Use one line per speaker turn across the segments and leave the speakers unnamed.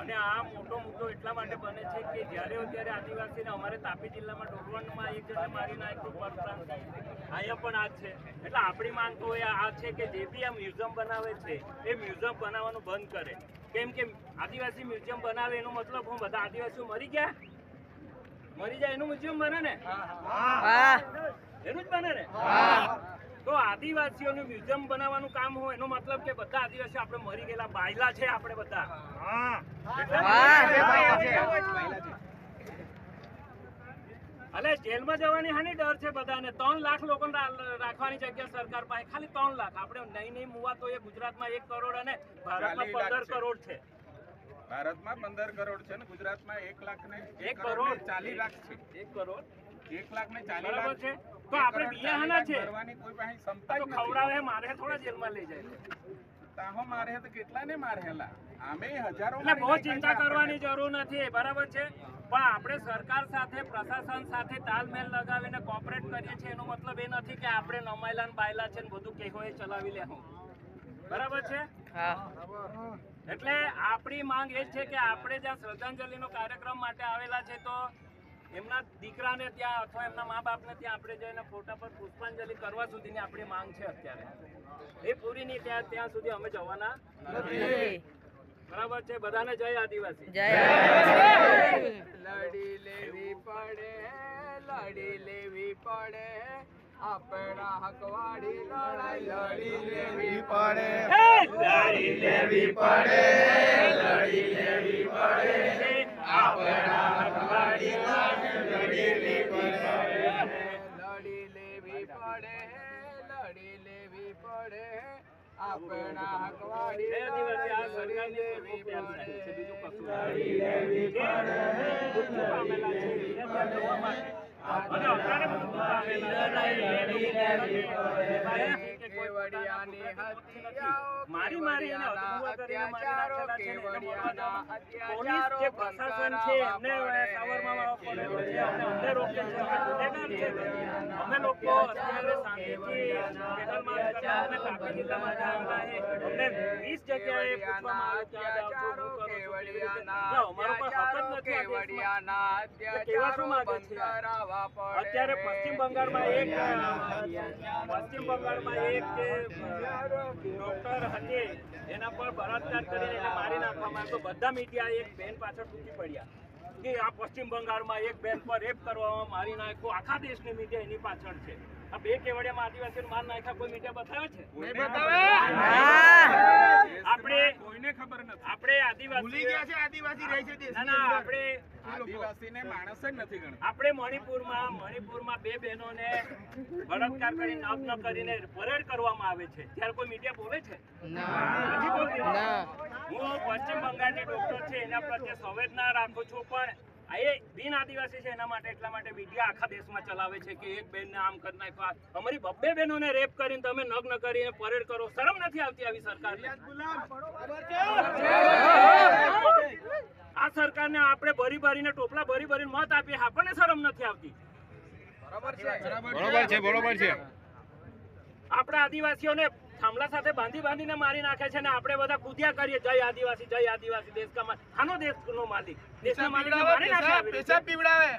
અને આ મોટો મુદ્દો એટલા માટે બને છે કે જ્યારે ત્યારે આદિવાસીને અમારે તાપી જિલ્લામાં ડોલવણમાં એક જણે મારી નાખ્યું પરપ્રાંત અહીંયા પણ આ છે. એટલે આપણી માંગ તો એ આ છે કે જે બી આ મ્યુઝિયમ બનાવે છે એ મ્યુઝિયમ બનાવવાનું બંધ કરે. કેમ કે આદિવાસી મ્યુઝિયમ બનાવે એનો મતલબ હું બધા આદિવાસીઓ મરી ગયા? મરી જાય એનું મ્યુઝિયમ બને ને? એનું જ બને ને? તો આદિવાસીઓનું મ્યુઝિયમ બનાવવાનું કામ હોય એનો મતલબ કે બધા આદિવાસીઓ આપણે મરી ગયેલા બાયલા છે આપણે બધા. અલે જેલમાં જવાની હાની ડર છે બધાને. ત્રણ લાખ લોકો રાખવાની જગ્યા સરકાર પાસે. ખાલી ત્રણ લાખ. આપણે નહીં નહીં મુવા તો એ ગુજરાતમાં એક કરોડ અને ભારતમાં પંદર કરોડ છે.
ભારતમાં પંદર કરોડ છે ને ગુજરાતમાં એક લાખ ને
એક કરોડ.
ચાલીસ લાખ છે.
એક કરોડ.
એક લાખ ને ચાલીસ લાખ
છે? તો આપણે
કરોડ
બીયા
ચાલીસ
હાના
લાખ
છે.
ભરવાની કોઈ પાસે ક્ષમતા
તો ખવડાવે મારે થોડા જેલમાં લઈ જાય
તાહો મારે તો કેટલા ને મારેલા? આમે હજારો
એટલે બહુ ચિંતા કરવાની જરૂર નથી બરાબર છે? પણ આપણે સરકાર સાથે પ્રશાસન સાથે તાલમેલ લગાવીને કોઓપરેટ કરીએ છીએ એનો મતલબ એ નથી કે આપણે નમાયલા ને બાયલા છે ને બધું કેહો એ ચલાવી લેવું. બરાબર છે? એટલે આપણી માંગ એ જ છે કે આપણે જ્યાં શ્રદ્ધાંજલિનો કાર્યક્રમ માટે આવેલા છે તો એમના દીકરાને ત્યાં અથવા એમના મા બાપને ત્યાં આપણે જઈને ફોટા પર પુષ્પાંજલિ કરવા સુધીની આપણી માંગ છે અત્યારે. એ પૂરી નહીં ત્યાં ત્યાં સુધી અમે જવાના નથી. બરાબર છે? બધાને જય આદિવાસી.
લડી લેવી પડે લડી લેવી પડે. આપણા હકવાડી લડાઈ લડી લેવી પડે.
લડી લેવી પડે લડી લેવી પડે. આપણા હકવાડી પડે
લડી લેવી પડે આપણા હકવાડી
બે દિવસે આ લડી
લેવી
રાખે છે, બીજું
પડે
મારી મારી એને અધૂરા કરીને મારી નાખેલા છે. પોલીસ જે પ્રશાસન એમને અને અમને રોકે છે અમે ગુનેગાર છે. અમે લોકો અત્યારે શાંતિથી પેદલમાં કરતા અમે તાપી જિલ્લામાં આવેલા અમને વીસ જગ્યાએ પૂછવામાં આવે ત્યાં જાઓ અત્યારે પશ્ચિમ બંગાળમાં એક પશ્ચિમ બંગાળમાં એક જે ડોક્ટર હતી એના પર બળાત્કાર કરીને એને મારી નાખવામાં આવ્યો. તો બધા મીડિયા એક બેન પાછળ તૂટી પડ્યા. કે આ પશ્ચિમ બંગાળમાં એક બેન પર રેપ કરવામાં મારી નાખ્યો આખા દેશની મીડિયા એની પાછળ છે. આ બે કેવડિયામાં આદિવાસીઓને માર નાખ્યા કોઈ મીડિયા બતાવે છે? આપણે
કોઈને ખબર નથી.
આપણે આદિવાસી
આદિવાસી રહે છે
ના આપણે
આદિવાસીને માણસ જ નથી ગણતા.
આપણે મણિપુરમાં મણિપુરમાં બે બહેનોને બળાત્કાર કરી નગ્ન કરીને પરેડ કરવામાં આવે છે. ત્યારે કોઈ મીડિયા બોલે છે? હું પશ્ચિમ બંગાળની ડોક્ટર છે એના પ્રત્યે સંવેદના રાખું છું પણ આ એ બિન આદિવાસી છે એના માટે એટલા માટે મીડિયા આખા દેશમાં ચલાવે છે કે એક બેનને આમ કરી નાખવા અમારી બબ્બે બહેનોને રેપ કરીને તમે નગ્ન કરીને પરેડ કરો શરમ નથી આવતી આવી સરકાર સરકારને આપણે ભરી ભરીને ટોપલા ભરી ભરીને મત આપીએ આપણને શરમ નથી આવતી.
બરોબર છે.
બરોબર છે.
આપણા આદિવાસીઓને થાંભલા સાથે બાંધી બાંધીને મારી નાખે છે ને આપણે બધા કૂદ્યા કરીએ જય આદિવાસી જય આદિવાસી દેશ કા માલિક આનો દેશનો માલિક દેશના માલિકને મારી નાખે રીતે.
પીવડાવે.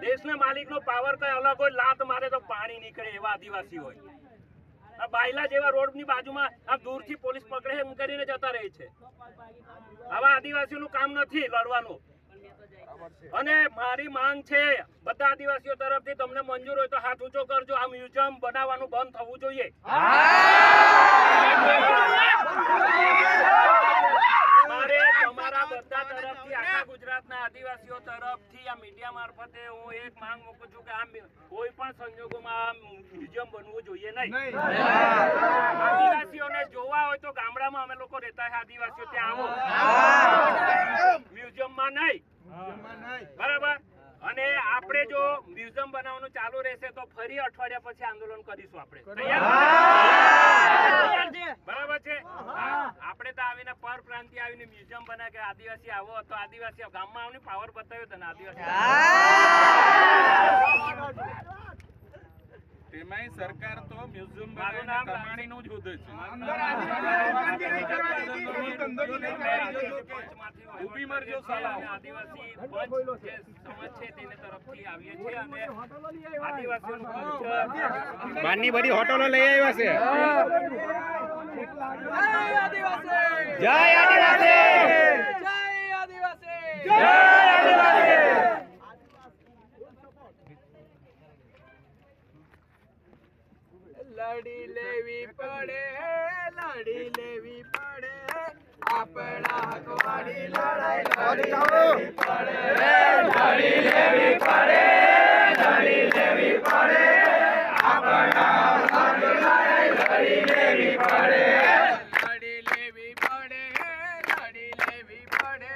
દેશના માલિકનો પાવર કઈ અલગ હોય? લાત મારે તો પાણી નીકળે એવા આદિવાસી હોય. આ બાયલા જેવા રોડની બાજુમાં આ દૂરથી પોલીસ પકડે એમ કરીને જતા રહે છે. આવા આદિવાસીનું કામ નથી લડવાનું. અને મારી માંગ છે, બધા આદિવાસીઓ તરફથી તમને મંજૂર હોય તો હાથ ઊંચો કરજો. આ મ્યુઝિયમ બનાવવાનું બંધ થવું જોઈએ. મારે તમારા બધા આપણા તરફથી આખા ગુજરાતના આદિવાસીઓ તરફથી આ મીડિયા મારફતે હું એક માંગ મૂકું છું કે આમ કોઈ પણ સંજોગોમાં આ મ્યુઝિયમ બનવું જોઈએ નહીં. આદિવાસીઓને જોવા હોય તો ગામડામાં અમે લોકો રહેતા આદિવાસીઓ ત્યાં આવો. મ્યુઝિયમમાં નહીં. બરાબર? અને આપણે જો મ્યુઝિયમ બનાવવાનું ચાલુ રહેશે તો ફરી અઠવાડિયા પછી આંદોલન કરીશું આપણે. બરાબર છે? આપણે તો આવીને પર પ્રાંતિ આવીને મ્યુઝિયમ બનાવે કે આદિવાસી આવો તો આદિવાસી ગામમાં આવીને પાવર બતાવ્યો તને આદિવાસી.
તેમાંય સરકાર તો મ્યુઝિયમ કમાણીનું જ હોદે છે
અંદર આદિવાસી રોજગારી નહીં કરવા દેતી,
મરજો સાલા.
આદિવાસી પંચ જે સમાજ છે તેને તરફથી આવીએ છીએ અને આદિવાસીઓનું
બારની બધી હોટલો લઈ આવ્યા છે. જય આદિવાસી.
લડી લેવી પડે લડી લેવી પડે. આપણા હકવાળી લડાઈ લડી લેવી આપણા લડી લેવી પડે લડી લેવી પડે લડી લેવી પડે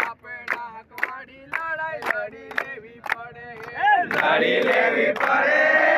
આપણા હકવાળી લડાઈ લડી લેવી પડે લડી લેવી પડે